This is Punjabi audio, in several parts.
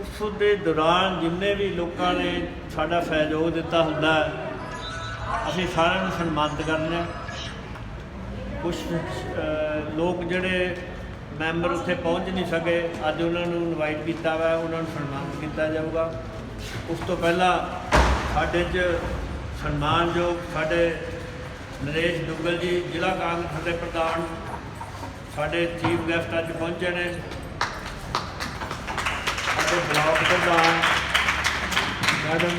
ਉਸ ਦੇ ਦੌਰਾਨ ਜਿੰਨੇ ਵੀ ਲੋਕਾਂ ਨੇ ਸਾਡਾ ਸਹਿਯੋਗ ਦਿੱਤਾ ਹੁੰਦਾ ਅਸੀਂ ਸਾਰਿਆਂ ਨੂੰ ਸਨਮਾਨਿਤ ਕਰਨੇ ਹੈ। ਕੁਝ ਲੋਕ ਜਿਹੜੇ ਮੈਂਬਰ ਉੱਥੇ ਪਹੁੰਚ ਨਹੀਂ ਸਕੇ, ਅੱਜ ਉਹਨਾਂ ਨੂੰ ਇਨਵਾਈਟ ਕੀਤਾ ਵਾ, ਉਹਨਾਂ ਨੂੰ ਸਨਮਾਨਿਤ ਕੀਤਾ ਜਾਊਗਾ। ਉਸ ਤੋਂ ਪਹਿਲਾਂ ਸਾਡੇ 'ਚ ਸਨਮਾਨਯੋਗ ਸਾਡੇ ਨਰੇਸ਼ ਦੁੱਗਲ ਜੀ, ਜ਼ਿਲ੍ਹਾ ਕਾਂਗਰਸ ਦੇ ਪ੍ਰਧਾਨ, ਸਾਡੇ ਚੀਫ ਗੈਸਟ ਅੱਜ ਪਹੁੰਚੇ ਨੇ। ਸਾਡੇ ਬਲਾਕ ਪ੍ਰਧਾਨ ਮੈਡਮ,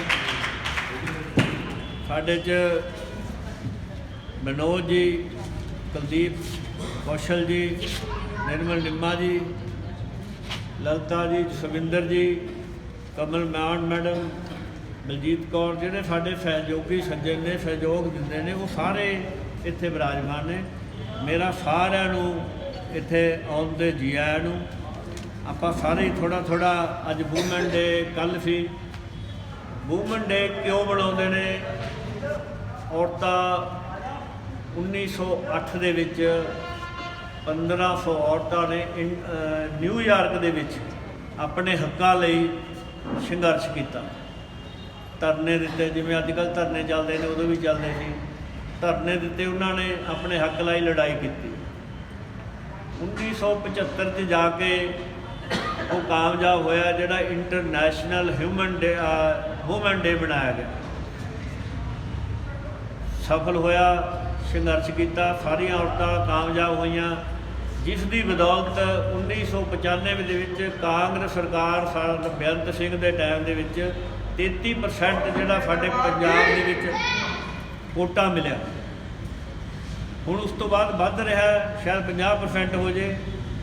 ਸਾਡੇ 'ਚ ਮਨੋਜ ਜੀ, ਕੁਲਦੀਪ ਕੌਸ਼ਲ ਜੀ, ਨਿਰਮਲ ਨਿੰਮਾ ਜੀ, ਲਲਤਾ ਜੀ ਸੁਵਿੰਦਰ ਜੀ, ਕਮਲ ਮਾਨ ਮੈਡਮ ਬਲਜੀਤ ਕੌਰ, ਜਿਹੜੇ ਸਾਡੇ ਸਹਿਯੋਗੀ ਸੱਜਣ ਨੇ, ਸਹਿਯੋਗ ਦਿੰਦੇ ਨੇ, ਉਹ ਸਾਰੇ ਇੱਥੇ ਵਿਰਾਜਮਾਨ ਨੇ। ਮੇਰਾ ਸਾਰਿਆਂ ਨੂੰ ਇੱਥੇ ਆਉਣ ਦੇ ਜੀ ਆਇਆਂ ਨੂੰ ਆਪਾਂ ਸਾਰੇ ਥੋੜਾ ਥੋੜਾ ਅੱਜ ਵੂਮਨ ਡੇ ਕੱਲ ਸੀ। ਵੂਮਨ ਡੇ ਕਿਉਂ ਬਣਾਉਂਦੇ ਨੇ? ਔਰਤਾਂ 1908 ਦੇ ਵਿੱਚ 1500 ਔਰਤਾਂ ਨੇ ਇਨ- ਨਿਊਯਾਰਕ ਦੇ ਵਿੱਚ ਆਪਣੇ ਹੱਕਾਂ ਲਈ ਸੰਘਰਸ਼ ਕੀਤਾ। ਧਰਨੇ ਦਿੱਤੇ, ਜਿਵੇਂ ਅੱਜ ਕੱਲ੍ਹ ਧਰਨੇ ਚੱਲਦੇ ਨੇ, ਉਦੋਂ ਵੀ ਚੱਲਦੇ ਸੀ। ਧਰਨੇ ਦਿੱਤੇ, ਉਹਨਾਂ ਨੇ ਆਪਣੇ ਹੱਕ ਲਈ ਲੜਾਈ ਕੀਤੀ। 1975 'ਚ ਜਾ ਕੇ ਉਹ ਕਾਮਯਾਬ ਹੋਇਆ ਜਿਹੜਾ international human day woman day ਬਣਾਇਆ ਗਿਆ। ਸਫਲ ਹੋਇਆ, ਸੰਘਰਸ਼ ਕੀਤਾ, ਸਾਰੀਆਂ ਔਰਤਾਂ ਕਾਮਯਾਬ ਹੋਈਆਂ। ਜਿਸ ਦੀ ਬਦੌਲਤ 1995 ਦੇ ਵਿੱਚ ਕਾਂਗਰਸ ਸਰਕਾਰ ਸਰ ਬੇਅੰਤ ਸਿੰਘ ਦੇ ਟਾਈਮ ਦੇ ਵਿੱਚ 33% ਜਿਹੜਾ ਸਾਡੇ ਪੰਜਾਬ ਦੇ ਵਿੱਚ ਕੋਟਾ ਮਿਲਿਆ। ਹੁਣ ਉਸ ਤੋਂ ਬਾਅਦ ਵੱਧ ਰਿਹਾ, ਸ਼ਾਇਦ 50% ਹੋ ਜੇ।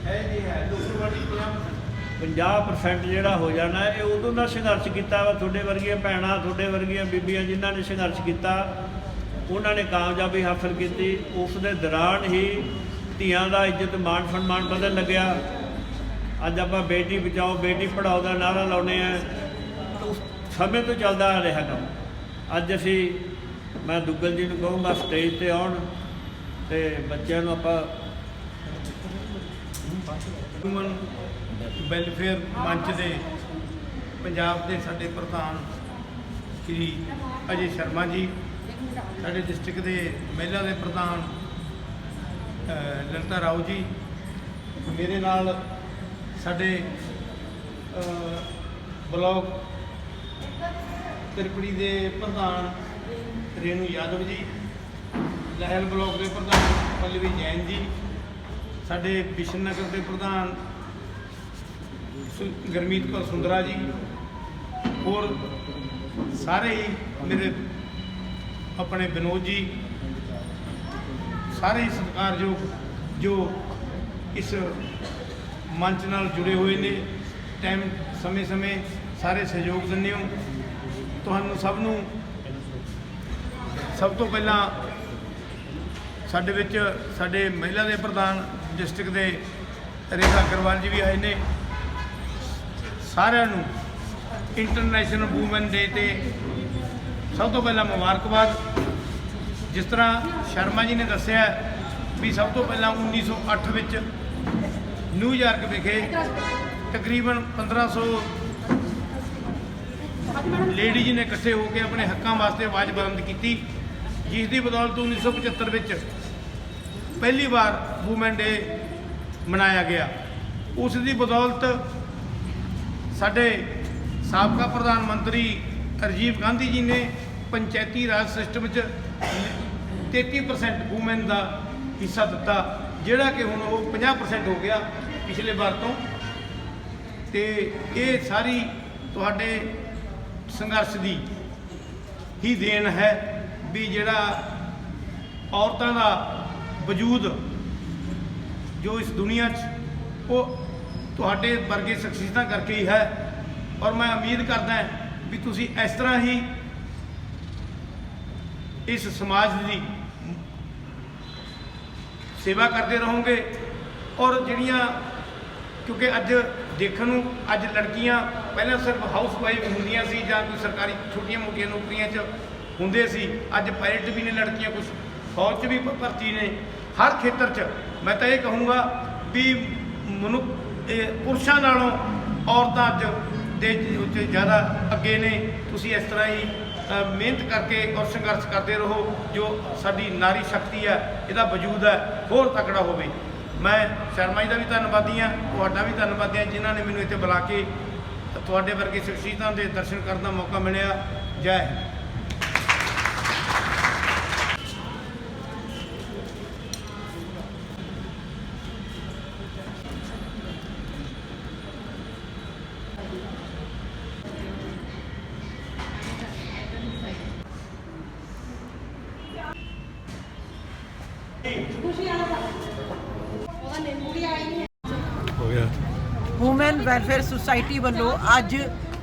ਹੈ ਜੀ ਹੈ ਲੋਕਸਭਾ 50% ਜਿਹੜਾ ਹੋ ਜਾਣਾ, ਇਹ ਉਦੋਂ ਦਾ ਸੰਘਰਸ਼ ਕੀਤਾ ਵਾ, ਤੁਹਾਡੇ ਵਰਗੀਆਂ ਭੈਣਾਂ, ਤੁਹਾਡੇ ਵਰਗੀਆਂ ਬੀਬੀਆਂ ਜਿਨ੍ਹਾਂ ਨੇ ਸੰਘਰਸ਼ ਕੀਤਾ, ਉਹਨਾਂ ਨੇ ਕਾਮਯਾਬੀ ਹਾਸਲ ਕੀਤੀ, ਉਸ ਦੇ ਦੌਰਾਨ ਹੀ ਧੀਆਂ ਦਾ ਇੱਜ਼ਤ ਮਾਣ ਸਨਮਾਨ ਬਦਲ ਲੱਗਿਆ। ਅੱਜ ਆਪਾਂ ਬੇਟੀ ਬਚਾਓ, ਬੇਟੀ ਪੜਾਓ ਦਾ ਨਾਰਾ ਲਾਉਨੇ ਆ ਉਸ ਸਮੇਂ ਤੋਂ ਚੱਲਦਾ ਆ ਰਿਹਾ ਕੰਮ। ਅੱਜ ਅਸੀਂ, ਮੈਂ ਦੁੱਗਲ ਜੀ ਨੂੰ ਕਹੂੰਗਾ ਸਟੇਜ ਤੇ ਆਉਣ ਤੇ ਬੱਚਿਆਂ ਨੂੰ ਆਪਾਂ ਹਿਊਮਨ ਵੈਲਫੇਅਰ ਮੰਚ ਦੇ ਪੰਜਾਬ ਦੇ ਸਾਡੇ ਪ੍ਰਧਾਨ ਸ਼੍ਰੀ ਅਜੇ ਸ਼ਰਮਾ ਜੀ ਸਾਡੇ ਡਿਸਟ੍ਰਿਕਟ ਦੇ ਮਹਿਲਾ ਦੇ ਪ੍ਰਧਾਨ ਲਲਤਾ ਰਾਓ ਜੀ ਮੇਰੇ ਨਾਲ ਸਾਡੇ ਅ, ਬਲਾਕ ਤ੍ਰਿਪੜੀ ਦੇ ਪ੍ਰਧਾਨ ਰੇਨੂ ਯਾਦਵ ਜੀ ਲਹਿਲ ਬਲਾਕ ਦੇ ਪ੍ਰਧਾਨ ਪੱਲਵੀ ਜੈਨ ਜੀ ਸਾਡੇ ਬਿਸ਼ਨ ਨਗਰ ਦੇ ਪ੍ਰਧਾਨ ਸੁ- ਗੁਰਮੀਤ ਕੌਰ ਸੁੰਦਰਾ ਜੀ, ਹੋਰ ਸਾਰੇ ਹੀ ਮੇਰੇ ਆਪਣੇ ਵਿਨੋਦ ਜੀ, ਸਾਰੇ ਹੀ ਸਤਿਕਾਰਯੋਗ ਜੋ ਇਸ ਮੰਚ ਨਾਲ ਜੁੜੇ ਹੋਏ ਨੇ ਟਾਈਮ ਸਮੇਂ-ਸਮੇਂ ਸਾਰੇ ਸਹਿਯੋਗ ਦਿੰਦੇ ਹੋ। ਤੁਹਾਨੂੰ ਸਭ ਨੂੰ ਸਭ ਤੋਂ ਪਹਿਲਾਂ ਸਾਡੇ ਵਿੱਚ ਸਾਡੇ ਮਹਿਲਾ ਦੇ ਪ੍ਰਧਾਨ ਡਿਸਟ੍ਰਿਕਟ ਦੇ ਰੇਖਾ ਅਗਰਵਾਲ ਜੀ ਵੀ ਆਏ ਨੇ। ਸਾਰਿਆਂ ਨੂੰ ਇੰਟਰਨੈਸ਼ਨਲ ਵੂਮਨ ਡੇ ਤੇ ਸਭ ਤੋਂ ਪਹਿਲਾਂ ਮੁਬਾਰਕਬਾਦ। ਜਿਸ ਤਰ੍ਹਾਂ ਸ਼ਰਮਾ ਜੀ ਨੇ ਦੱਸਿਆ ਵੀ ਸਭ ਤੋਂ ਪਹਿਲਾਂ 1908 ਵਿੱਚ ਨਿਊਯਾਰਕ ਵਿਖੇ ਤਕਰੀਬਨ 1500 ਲੇਡੀ ਜੀ ਨੇ ਇਕੱਠੇ ਹੋ ਕੇ ਆਪਣੇ ਹੱਕਾਂ ਵਾਸਤੇ ਆਵਾਜ਼ ਬੁਲੰਦ ਕੀਤੀ। ਜਿਸ ਦੀ ਬਦੌਲਤ 1975 ਵਿੱਚ ਪਹਿਲੀ ਵਾਰ ਵੂਮਨ ਡੇ ਮਨਾਇਆ ਗਿਆ। ਉਸ ਦੀ ਬਦੌਲਤ ਸਾਡੇ ਸਾਬਕਾ ਪ੍ਰਧਾਨ ਮੰਤਰੀ ਰਾਜੀਵ ਗਾਂਧੀ ਜੀ ਨੇ ਪੰਚਾਇਤੀ ਰਾਜ ਸਿਸਟਮ 'ਚ 33% ਵੂਮਨ ਦਾ ਹਿੱਸਾ ਦਿੱਤਾ, ਜਿਹੜਾ ਕਿ ਹੁਣ ਉਹ 50% ਹੋ ਗਿਆ ਪਿਛਲੇ ਵਾਰ ਤੋਂ। ਤੇ ਇਹ ਸਾਰੀ ਤੁਹਾਡੇ ਸੰਘਰਸ਼ ਦੀ ਹੀ ਦੇਣ ਹੈ ਵੀ ਜਿਹੜਾ ਔਰਤਾਂ ਦਾ ਵਜੂਦ ਜੋ ਇਸ ਦੁਨੀਆ 'ਚ ਉਹ ਤੁਹਾਡੇ ਵਰਗੇ ਸ਼ਖਸੀਅਤਾਂ ਕਰਕੇ ਹੀ ਹੈ। ਔਰ ਮੈਂ ਉਮੀਦ ਕਰਦਾ ਵੀ ਤੁਸੀਂ ਇਸ ਤਰ੍ਹਾਂ ਹੀ ਇਸ ਸਮਾਜ ਦੀ ਸੇਵਾ ਕਰਦੇ ਰਹੋਗੇ। ਔਰ ਜਿਹੜੀਆਂ, ਕਿਉਂਕਿ ਅੱਜ ਦੇਖਣ ਨੂੰ, ਅੱਜ ਲੜਕੀਆਂ ਪਹਿਲਾਂ ਸਿਰਫ ਹਾਊਸਵਾਈਫ ਹੁੰਦੀਆਂ ਸੀ ਜਾਂ ਕੋਈ ਸਰਕਾਰੀ ਛੋਟੀਆਂ-ਮੋਟੀਆਂ ਨੌਕਰੀਆਂ 'ਚ ਹੁੰਦੇ ਸੀ। ਅੱਜ ਪਾਇਲਟ ਵੀ ਨੇ ਲੜਕੀਆਂ ਕੁਝ ਫੌਜ 'ਚ ਵੀ ਭਰਤੀ ਨੇ। ਹਰ ਖੇਤਰ 'ਚ। ਮੈਂ ਤਾਂ ਇਹ ਕਹੂੰਗਾ ਵੀ ਮਨੁੱਖ ਪੁਰਸ਼ਾਂ ਨਾਲੋਂ ਔਰਤਾਂ 'ਚ ਦੇ ਉੱਚ ਜ਼ਿਆਦਾ ਅੱਗੇ ਨੇ। ਤੁਸੀਂ ਇਸ ਤਰ੍ਹਾਂ ਹੀ ਮਿਹਨਤ ਕਰਕੇ ਔਰ ਸੰਘਰਸ਼ ਕਰਦੇ ਰਹੋ, ਜੋ ਸਾਡੀ ਨਾਰੀ ਸ਼ਕਤੀ ਹੈ, ਇਹਦਾ ਵਜੂਦ ਹੈ, ਹੋਰ ਤਕੜਾ ਹੋਵੇ। ਮੈਂ ਸ਼ਰਮਾ ਜੀ ਦਾ ਵੀ ਧੰਨਵਾਦੀ ਹਾਂ, ਤੁਹਾਡਾ ਵੀ ਧੰਨਵਾਦੀ ਹਾਂ, ਜਿਨ੍ਹਾਂ ਨੇ ਮੈਨੂੰ ਇੱਥੇ ਬੁਲਾ ਕੇ ਤੁਹਾਡੇ ਵਰਗੇ ਸ਼ਖਸੀਅਤਾਂ ਦੇ ਦਰਸ਼ਨ ਕਰਨ ਦਾ ਮੌਕਾ ਮਿਲਿਆ। ਜੈ ਹਿੰਦ। ਵੂਮਨ ਵੈਲਫੇਅਰ ਸੁਸਾਇਟੀ ਵੱਲੋਂ ਅੱਜ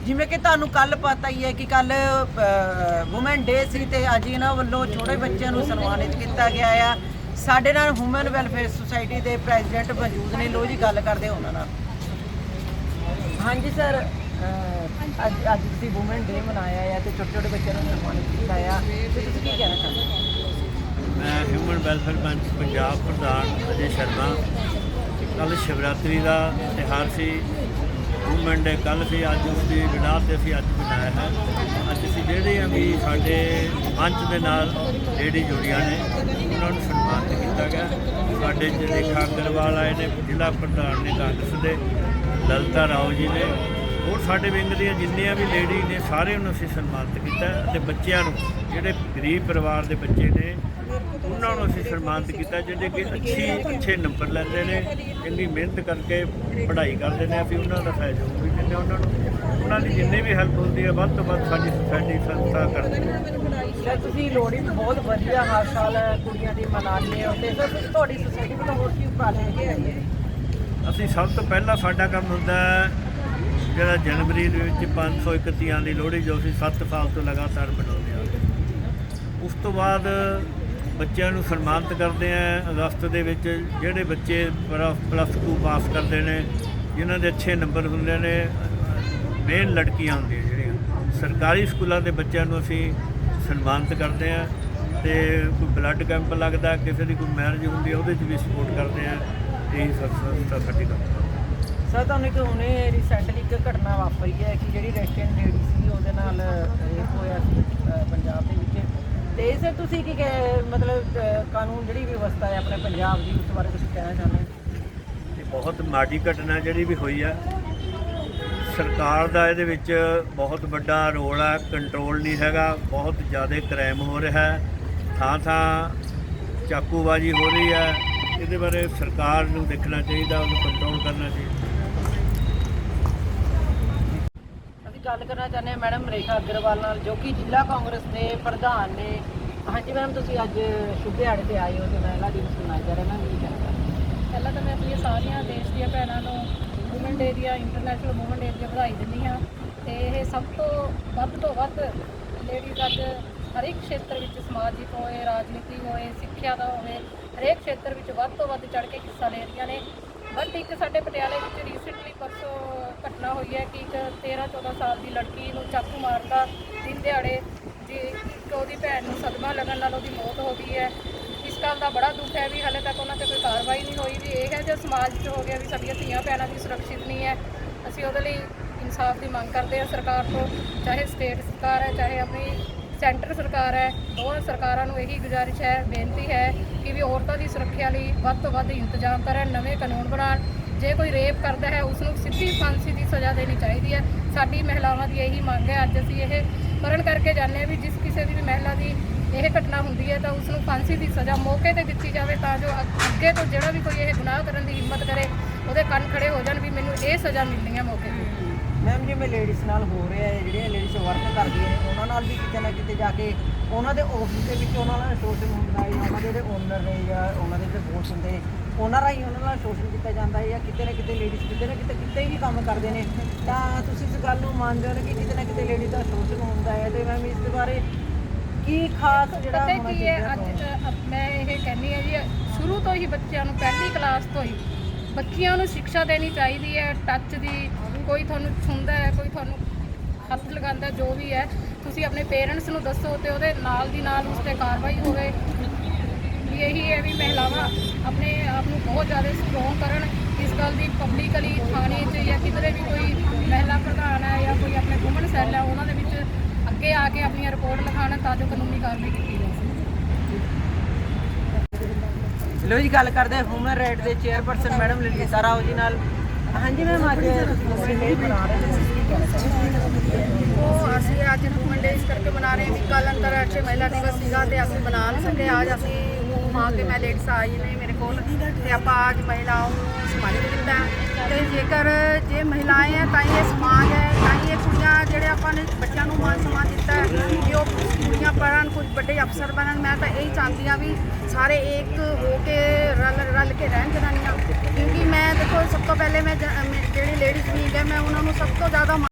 ਜਿਵੇਂ ਕਿ ਤੁਹਾਨੂੰ ਕੱਲ ਪਤਾ ਹੀ ਹੈ ਕਿ ਕੱਲ ਵੂਮਨ ਡੇ ਸੀ ਤੇ ਅੱਜ ਇਹਨਾਂ ਵੱਲੋਂ ਛੋਟੇ ਬੱਚਿਆਂ ਨੂੰ ਸਨਮਾਨਿਤ ਕੀਤਾ ਗਿਆ ਆ। ਸਾਡੇ ਨਾਲ ਵੂਮਨ ਵੈਲਫੇਅਰ ਸੁਸਾਇਟੀ ਦੇ ਪ੍ਰੈਜ਼ੀਡੈਂਟ ਮੌਜੂਦ ਨੇ। ਲੋ ਜੀ, ਗੱਲ ਕਰਦੇ ਉਹਨਾਂ ਨਾਲ। ਹਾਂਜੀ ਸਰ ਅੱਜ ਅੱਜ ਤੁਸੀਂ ਵੂਮਨ ਡੇ ਮਨਾਇਆ ਆ ਤੇ ਛੋਟੇ ਛੋਟੇ ਬੱਚਿਆਂ ਨੂੰ ਸਨਮਾਨਿਤ ਕੀਤਾ ਆ। ਤੇ ਤੁਸੀਂ ਕੀ ਕਹਿਣਾ ਚਾਹੁੰਦੇ ਹੋ? ਮੈਂ ਹਿਊਮਨ ਵੈਲਫੇਅਰ ਮੰਚ ਪੰਜਾਬ ਪ੍ਰਧਾਨ ਅਜੇ ਸ਼ਰਮਾ। ਕੱਲ ਸ਼ਿਵਰਾਤਰੀ ਦਾ ਤਿਉਹਾਰ ਸੀ। ਵੂਮਨ ਡੇ ਕੱਲ ਸੀ ਅੱਜ ਉਸ ਦੀ ਬਿਨਾਰ ਤੇ ਅਸੀਂ ਅੱਜ ਮਨਾਇਆ ਹੈ। ਅੱਜ ਅਸੀਂ ਜਿਹੜੀਆਂ ਵੀ ਸਾਡੇ ਮੰਚ ਦੇ ਨਾਲ ਜਿਹੜੀ ਜੁੜੀਆਂ ਨੇ, ਉਹਨਾਂ ਨੂੰ ਸਨਮਾਨਿਤ ਕੀਤਾ ਗਿਆ। ਸਾਡੇ ਜਿਹੜੇ ਅਗਰਵਾਲ ਆਏ ਨੇ, ਜ਼ਿਲ੍ਹਾ ਪ੍ਰਧਾਨ ਨੇ ਕਾਂਗਰਸ ਦੇ, ਲਲਤਾ ਰਾਓ ਜੀ ਨੇ ਹੋਰ ਸਾਡੇ ਵਿੰਗ ਦੀਆਂ ਜਿੰਨੀਆਂ ਵੀ ਲੇਡੀ ਨੇ ਸਾਰਿਆਂ ਨੂੰ ਅਸੀਂ ਸਨਮਾਨਿਤ ਕੀਤਾ ਅਤੇ ਬੱਚਿਆਂ ਨੂੰ ਜਿਹੜੇ ਗਰੀਬ ਪਰਿਵਾਰ ਦੇ ਬੱਚੇ ਨੇ ਉਹਨਾਂ ਨੂੰ ਅਸੀਂ ਸਨਮਾਨਿਤ ਕੀਤਾ ਜਿਹੜੇ ਕਿ ਅੱਛੀ ਅੱਛੇ ਨੰਬਰ ਲੈਂਦੇ ਨੇ ਇੰਨੀ ਮਿਹਨਤ ਕਰਕੇ ਪੜ੍ਹਾਈ ਕਰਦੇ ਨੇ ਅਸੀਂ ਉਹਨਾਂ ਦਾ ਸਹਿਯੋਗ ਵੀ ਦਿੰਦੇ ਉਹਨਾਂ ਨੂੰ ਉਹਨਾਂ ਦੀ ਜਿੰਨੀ ਵੀ ਹੈਲਪ ਹੁੰਦੀ ਹੈ ਵੱਧ ਤੋਂ ਵੱਧ ਸਾਡੀ ਸੁਸਾਇਟੀ ਸੰਸਥਾ ਕਰਦੀ ਹੈ ਸਰ ਤੁਸੀਂ ਲੋਹੜੀ ਵੀ ਬਹੁਤ ਵਧੀਆ ਹਰ ਸਾਲ ਕੁੜੀਆਂ ਦੀ ਮਨਾਉਂਦੇ ਹੋ ਤੇ ਸਰ ਤੁਹਾਡੀ ਸੁਸਾਇਟੀ ਵੱਲੋਂ ਹੋਰ ਕੀ ਉਪਰਾਲੇ ਹੈਗੇ ਆ ਜੀ? ਅਸੀਂ ਸਭ ਤੋਂ ਪਹਿਲਾਂ ਸਾਡਾ ਕੰਮ ਹੁੰਦਾ ਹੈ ਜਿਹੜਾ ਜਨਵਰੀ ਦੇ ਵਿੱਚ 501 ਤੀਆਂ ਦੀ ਲੋਹੜੀ ਜੋ ਅਸੀਂ 7 ਸਾਲ ਤੋਂ ਲਗਾਤਾਰ ਮਨਾਉਂਦੇ ਹਾਂ ਉਸ ਤੋਂ ਬਾਅਦ ਬੱਚਿਆਂ ਨੂੰ ਸਨਮਾਨਿਤ ਕਰਦੇ ਆ। ਅਗਸਤ ਦੇ ਵਿੱਚ ਜਿਹੜੇ ਬੱਚੇ ਪਲੱਸ 2 ਪਾਸ ਕਰਦੇ ਨੇ, ਜਿਨ੍ਹਾਂ ਦੇ ਅੱਛੇ ਨੰਬਰ ਹੁੰਦੇ ਨੇ ਮੇਨ ਲੜਕੀਆਂ ਹੁੰਦੀਆਂ ਜਿਹੜੀਆਂ। ਸਰਕਾਰੀ ਸਕੂਲਾਂ ਦੇ ਬੱਚਿਆਂ ਨੂੰ ਅਸੀਂ ਸਨਮਾਨਿਤ ਕਰਦੇ ਆ ਤੇ ਕੋਈ ਬਲੱਡ ਕੈਂਪ ਲੱਗਦਾ, ਕਿਸੇ ਦੀ ਕੋਈ ਮੈਰਿਜ ਹੁੰਦੀ ਹੈ ਉਹਦੇ 'ਚ ਵੀ ਸਪੋਰਟ ਕਰਦੇ ਆ। ਇਹੀ ਸਭ ਸੰਸਥਾ ਸਾਡੀ ਕੰਮ ਸਰ, ਤੁਹਾਨੂੰ ਇੱਕ ਹੁਣੇ ਰੀਸੈਂਟਲੀ ਇੱਕ ਘਟਨਾ ਵਾਪਰੀ ਹੈ ਕਿ ਜਿਹੜੀ ਰੈਸਟੋਰੈਂਟ ਲੇਡੀ ਸੀ, ਉਹਦੇ ਨਾਲ ਰੇਪ ਹੋਇਆ ਸੀ ਪੰਜਾਬ ਦੇ ਵਿੱਚ। ਤੇ ਸਰ, ਤੁਸੀਂ ਕੀ ਕਹਿ- ਮਤਲਬ ਕਾਨੂੰਨ ਜਿਹੜੀ ਵਿਵਸਥਾ ਹੈ ਆਪਣੇ ਪੰਜਾਬ ਦੀ, ਉਸ ਬਾਰੇ ਤੁਸੀਂ ਕਹਿਣਾ ਚਾਹੁੰਦੇ ਹੋ? ਇਹ ਬਹੁਤ ਮਾੜੀ ਘਟਨਾ ਜਿਹੜੀ ਵੀ ਹੋਈ ਆ, ਸਰਕਾਰ ਦਾ ਇਹਦੇ ਵਿੱਚ ਬਹੁਤ ਵੱਡਾ ਰੋਲ ਹੈ ਕੰਟਰੋਲ ਨਹੀਂ ਹੈਗਾ, ਬਹੁਤ ਜ਼ਿਆਦਾ ਕ੍ਰਾਈਮ ਹੋ ਰਿਹਾ ਹੈ ਥਾਂ ਥਾਂ ਚਾਕੂਬਾਜ਼ੀ ਹੋ ਰਹੀ ਹੈ, ਇਹਦੇ ਬਾਰੇ ਸਰਕਾਰ ਨੂੰ ਦੇਖਣਾ ਚਾਹੀਦਾ, ਉਹਨੂੰ ਕੰਟਰੋਲ ਕਰਨਾ ਚਾਹੀਦਾ ਅਸੀਂ ਗੱਲ ਕਰਨਾ ਚਾਹੁੰਦੇ ਹਾਂ ਮੈਡਮ ਰੇਖਾ ਅਗਰਵਾਲ ਨਾਲ, ਜੋ ਕਿ ਜ਼ਿਲ੍ਹਾ ਕਾਂਗਰਸ ਦੇ ਪ੍ਰਧਾਨ ਨੇ। ਹਾਂਜੀ ਮੈਮ, ਤੁਸੀਂ ਅੱਜ ਸ਼ੁਭ ਤੇ ਆਏ ਹੋ ਤੇ ਮਹਿਲਾ ਦਿਵਸ ਮਨਾਇਆ ਜਾ ਰਿਹਾ। ਮੈਂ ਕੀ ਕਹਿਣਾ ਪਹਿਲਾਂ ਤਾਂ ਮੈਂ ਆਪਣੀਆਂ ਸਾਰੀਆਂ ਦੇਸ਼ ਦੀਆਂ ਭੈਣਾਂ ਨੂੰ ਵੂਮਨ ਡੇ ਦੀਆਂ ਇੰਟਰਨੈਸ਼ਨਲ ਵੂਮਨ ਡੇ ਦੀਆਂ ਵਧਾਈ ਦਿੰਦੀ ਹਾਂ। ਤੇ ਇਹ ਸਭ ਤੋਂ ਵੱਧ ਤੋਂ ਵੱਧ ਲੇਡੀਜ਼ ਅੱਜ ਹਰ ਇੱਕ ਖੇਤਰ ਵਿੱਚ ਸਮਾਜਿਕ ਹੋਏ ਰਾਜਨੀਤੀ ਹੋਏ, ਸਿੱਖਿਆ ਦਾ ਹੋਵੇ, ਹਰੇਕ ਖੇਤਰ ਵਿੱਚ ਵੱਧ ਤੋਂ ਵੱਧ ਚੜ ਕੇ ਹਿੱਸਾ ਲੈ ਰਹੀਆਂ ਨੇ। ਬਟ ਇੱਕ ਸਾਡੇ ਪਟਿਆਲੇ ਵਿੱਚ ਰੀਸੈਂਟਲੀ ਪਰਸੋਂ ਘਟਨਾ ਹੋਈ ਹੈ ਕਿ ਇੱਕ 13 14 ਸਾਲ ਦੀ ਲੜਕੀ ਨੂੰ ਚਾਕੂ ਮਾਰਤਾ ਦਿਨ ਦਿਹਾੜੇ ਜੀ, ਇੱਕ ਉਹਦੀ ਭੈਣ ਨੂੰ ਸਦਮਾ ਲੱਗਣ ਨਾਲ ਉਹਦੀ ਮੌਤ ਹੋ ਗਈ ਹੈ। ਇਸ ਗੱਲ ਦਾ ਬੜਾ ਦੁੱਖ ਹੈ ਵੀ ਹਾਲੇ ਤੱਕ ਉਹਨਾਂ ਤੇ ਕੋਈ ਕਾਰਵਾਈ ਨਹੀਂ ਹੋਈ ਵੀ ਇਹ ਹੈ ਜੋ ਸਮਾਜ 'ਚ ਹੋ ਗਿਆ ਵੀ ਸਾਡੀਆਂ ਧੀਆਂ ਭੈਣਾਂ ਦੀ ਸੁਰੱਖਿਅਤ ਨਹੀਂ ਹੈ। ਅਸੀਂ ਉਹਦੇ ਲਈ ਇਨਸਾਫ ਦੀ ਮੰਗ ਕਰਦੇ ਹਾਂ ਸਰਕਾਰ ਤੋਂ, ਚਾਹੇ ਸਟੇਟ ਸਰਕਾਰ ਹੈ, ਚਾਹੇ ਆਪਣੀ ਸੈਂਟਰ ਸਰਕਾਰ ਹੈ, ਦੋਵਾਂ ਸਰਕਾਰਾਂ ਨੂੰ ਇਹੀ ਗੁਜ਼ਾਰਿਸ਼ ਹੈ, ਬੇਨਤੀ ਹੈ ਕਿ ਵੀ ਔਰਤਾਂ ਦੀ ਸੁਰੱਖਿਆ ਲਈ ਵੱਧ ਤੋਂ ਵੱਧ ਇੰਤਜ਼ਾਮ ਕਰਨ, ਨਵੇਂ ਕਾਨੂੰਨ ਬਣਾਉਣ। ਜੇ ਕੋਈ ਰੇਪ ਕਰਦਾ ਹੈ ਉਸ ਨੂੰ ਸਿੱਧੀ ਫਾਂਸੀ ਦੀ ਸਜ਼ਾ ਦੇਣੀ ਚਾਹੀਦੀ ਹੈ। ਸਾਡੀ ਮਹਿਲਾਵਾਂ ਦੀ ਇਹੀ ਮੰਗ ਹੈ। ਅੱਜ ਅਸੀਂ ਇਹ ਮਰਨ ਕਰਕੇ ਜਾਂਦੇ ਹਾਂ ਵੀ ਜਿਸ ਕਿਸੇ ਦੀ ਵੀ ਮਹਿਲਾ ਦੀ ਇਹ ਘਟਨਾ ਹੁੰਦੀ ਹੈ, ਤਾਂ ਉਸ ਨੂੰ ਫਾਂਸੀ ਦੀ ਸਜ਼ਾ ਮੌਕੇ ਤੇ ਦਿੱਤੀ ਜਾਵੇ, ਤਾਂ ਜੋ ਅੱਗੇ ਤੋਂ ਜਿਹੜਾ ਵੀ ਕੋਈ ਇਹ ਗੁਨਾਹ ਕਰਨ ਦੀ ਹਿੰਮਤ ਕਰੇ, ਉਹਦੇ ਕੰਨ ਖੜੇ ਹੋ ਜਾਣ ਵੀ ਮੈਨੂੰ ਇਹ ਸਜ਼ਾ ਮਿਲਣੀ ਹੈ ਮੌਕੇ ਤੇ। ਮੈਮ ਜਿਵੇਂ ਲੇਡੀਜ਼ ਨਾਲ ਹੋ ਰਿਹਾ ਹੈ ਜਿਹੜੀਆਂ ਲੇਡੀਜ਼ ਵਰਕ ਕਰਦੀਆਂ ਨੇ ਉਹਨਾਂ ਨਾਲ ਵੀ ਕਿਤੇ ਨਾ ਕਿਤੇ ਜਾ ਕੇ ਉਹਨਾਂ ਦੇ ਆਫਿਸ ਦੇ ਵਿੱਚ ਉਹਨਾਂ ਨਾਲ ਸ਼ੋਸ਼ਣ ਹੁੰਦਾ ਹੈ ਉਹਨਾਂ ਦੇ ਜਿਹੜੇ ਓਨਰ ਨੇ ਜਾਂ ਉਹਨਾਂ ਦੇ ਜਿਹੜੇ ਬੋਸ ਹੁੰਦੇ ਉਹਨਾਂ ਰਾਹੀਂ ਉਹਨਾਂ ਨਾਲ ਸ਼ੋਸ਼ਣ ਕੀਤਾ ਜਾਂਦਾ ਹੈ ਜਾਂ ਕਿਤੇ ਨਾ ਕਿਤੇ ਲੇਡੀਜ਼ ਕਿਤੇ ਨਾ ਕਿਤੇ ਕਿਤੇ ਵੀ ਕੰਮ ਕਰਦੇ ਨੇ ਤਾਂ ਤੁਸੀਂ ਇਸ ਗੱਲ ਨੂੰ ਮੰਨਦੇ ਹੋ ਕਿ ਕਿਤੇ ਨਾ ਕਿਤੇ ਲੇਡੀਜ਼ ਦਾ ਸ਼ੋਸ਼ਣ ਹੁੰਦਾ ਹੈ ਤੇ ਮੈਮ ਇਸ ਦੇ ਬਾਰੇ ਕੀ ਖਾਸ ਜਿਹੜਾ ਪਤਾ ਹੋਣਾ ਕੀ ਹੈ ਚਾਹੀਦਾ ਅੱਜ ਮੈਂ ਇਹ ਕਹਿੰਦੀ ਹਾਂ ਜੀ ਸ਼ੁਰੂ ਤੋਂ ਹੀ ਬੱਚਿਆਂ ਨੂੰ ਪਹਿਲੀ ਕਲਾਸ ਤੋਂ ਹੀ ਬੱਚਿਆਂ ਨੂੰ ਸਿੱਖਿਆ ਦੇਣੀ ਚਾਹੀਦੀ ਹੈ ਟੱਚ ਦੀ ਕੋਈ ਤੁਹਾਨੂੰ ਛੁੰਦਾ ਹੈ, ਕੋਈ ਤੁਹਾਨੂੰ ਹੱਥ ਲਗਾਉਂਦਾ ਜੋ ਵੀ ਹੈ, ਤੁਸੀਂ ਆਪਣੇ ਪੇਰੈਂਟਸ ਨੂੰ ਦੱਸੋ ਤੇ ਉਹਦੇ ਨਾਲ ਦੀ ਨਾਲ ਉਸ ਤੇ ਕਾਰਵਾਈ ਹੋਵੇ। ਵੀ ਇਹੀ ਹੈ ਵੀ ਮਹਿਲਾਵਾਂ ਆਪਣੇ ਆਪ ਨੂੰ ਬਹੁਤ ਜ਼ਿਆਦਾ ਸਟਰੋਂਗ ਕਰਨ। ਇਸ ਗੱਲ ਦੀ ਪਬਲਿਕਲੀ ਥਾਣੇ 'ਚ ਜਾਂ ਕਿਧਰੇ ਵੀ ਕੋਈ ਮਹਿਲਾ ਪ੍ਰਧਾਨ ਹੈ ਜਾਂ ਕੋਈ ਆਪਣੇ ਵੂਮਨ ਸੈੱਲ ਹੈ, ਉਹਨਾਂ ਦੇ ਵਿੱਚ ਅੱਗੇ ਆ ਕੇ ਆਪਣੀਆਂ ਰਿਪੋਰਟ ਲਿਖਾਉਣ ਤਾਂ ਜੋ ਕਾਨੂੰਨੀ ਕਾਰਵਾਈ ਕੀਤੀ ਜਾ ਸਕੇ। ਲੋ ਜੀ, ਗੱਲ ਕਰਦੇ ਹਾਂ ਹਿਊਮਨ ਰਾਈਟ ਦੇ ਚੇਅਰਪਰਸਨ ਮੈਡਮ ਲਲਿਤਾ ਰਾਓ ਜੀ ਨਾਲ। ਹਾਂਜੀ ਮੈਮ, ਅੱਜ ਵੂਮਨ ਡੇ ਮਨਾ ਰਹੇ ਨੇ ਉਹ ਅਸੀਂ ਅੱਜ ਵੂਮਨ ਡੇ ਇਸ ਕਰਕੇ ਮਨਾ ਰਹੇ ਹਾਂ। ਵੀ ਕੱਲ ਅੰਤਰਰਾਸ਼ਟਰੀ ਮਹਿਲਾ ਦਿਵਸ ਸੀਗਾ ਤੇ ਅਸੀਂ ਮਨਾ ਨਹੀਂ ਸਕੇ। ਅੱਜ ਅਸੀਂ ਘੁਮਾ ਕੇ ਮੈਂ ਲੇਡੀਜ਼ ਆਈ ਨੇ ਮੇਰੇ ਕੋਲ ਤੇ ਆਪਾਂ ਅੱਜ ਮਹਿਲਾਵਾਂ ਨੂੰ ਸਨਮਾਨਿਤ ਦਿੱਤਾ। ਤੇ ਜੇਕਰ ਜੇ ਮਹਿਲਾएं ਹੈ ਤਾਂ ਹੀ ਇਹ ਸਮਾਜ ਹੈ, ਤਾਂ ਹੀ ਇਹ ਕੁੜੀਆਂ ਜਿਹੜੇ ਆਪਾਂ ਨੇ ਬੱਚਿਆਂ ਨੂੰ ਮਾਨ ਸਨਮਾਨ ਦਿੱਤਾ ਹੈ ਕਿ ਉਹ ਕੁੜੀਆਂ ਪੜ੍ਹਨ, ਕੁਝ ਵੱਡੇ ਅਫਸਰ ਬਣਨ। ਮੈਂ ਤਾਂ ਇਹੀ ਚਾਹੁੰਦੀ ਹਾਂ ਵੀ ਸਾਰੇ ਇੱਕ ਹੋ ਕੇ ਰਲ ਰਲ ਕੇ ਰਹਿਣ ਜਨਾਨੀਆਂ। ਸਭ ਤੋਂ ਪਹਿਲੇ ਮੈਂ ਜਿਹੜੀ ਲੇਡੀਜ਼ ਵੀਕ ਹੈ ਮੈਂ ਉਹਨਾਂ ਨੂੰ ਸਭ ਤੋਂ ਜ਼ਿਆਦਾ